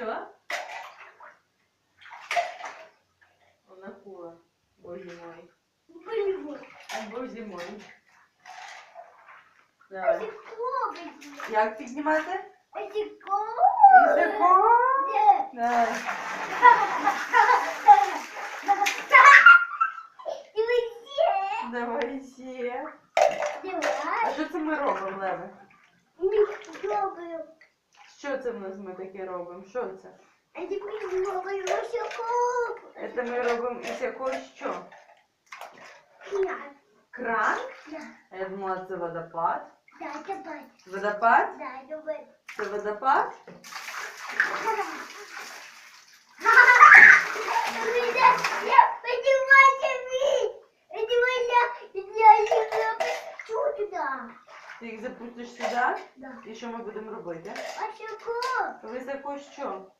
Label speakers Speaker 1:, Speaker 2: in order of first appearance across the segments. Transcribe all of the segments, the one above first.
Speaker 1: Что? Он
Speaker 2: акула.
Speaker 1: Боже
Speaker 2: мой.
Speaker 1: Боже мой.
Speaker 2: А боже
Speaker 1: мой.
Speaker 2: Как
Speaker 1: ты
Speaker 2: піднімати? Язико. Язико?
Speaker 1: Давай. Давай ще.
Speaker 2: Давай.
Speaker 1: А Что ты мы робимо, Леве?
Speaker 2: Ми робимо.
Speaker 1: Що це в нас ми таке робимо? Що це?
Speaker 2: А тепер зробимо шоколад.
Speaker 1: Це ми робимо якогось що?
Speaker 2: Я.
Speaker 1: Кран?
Speaker 2: Да.
Speaker 1: А я думала, це водопад.
Speaker 2: Да, давай.
Speaker 1: Водопад?
Speaker 2: Да, давай.
Speaker 1: Це водопад? Ти їх запустиш сюди? І що ми будемо робити? Високо що?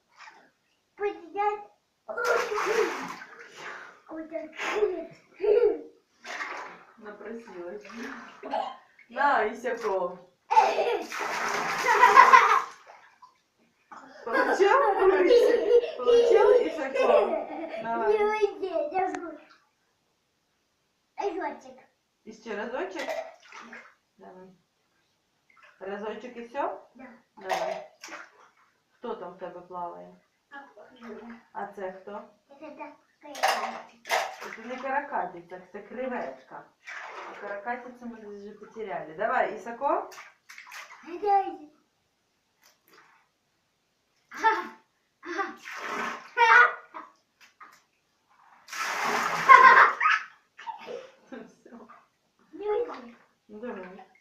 Speaker 1: Напросилась. На, Ісяко. Получил? Получил Ісяко? Давай. І ще разочок? Давай. Разочок і все? Да. Давай. Хто там в тебе плаває? А це хто? Це не каракатиця, це креветка. А каракатицю ми вже потеряли. Давай, Ісако. Ну давай.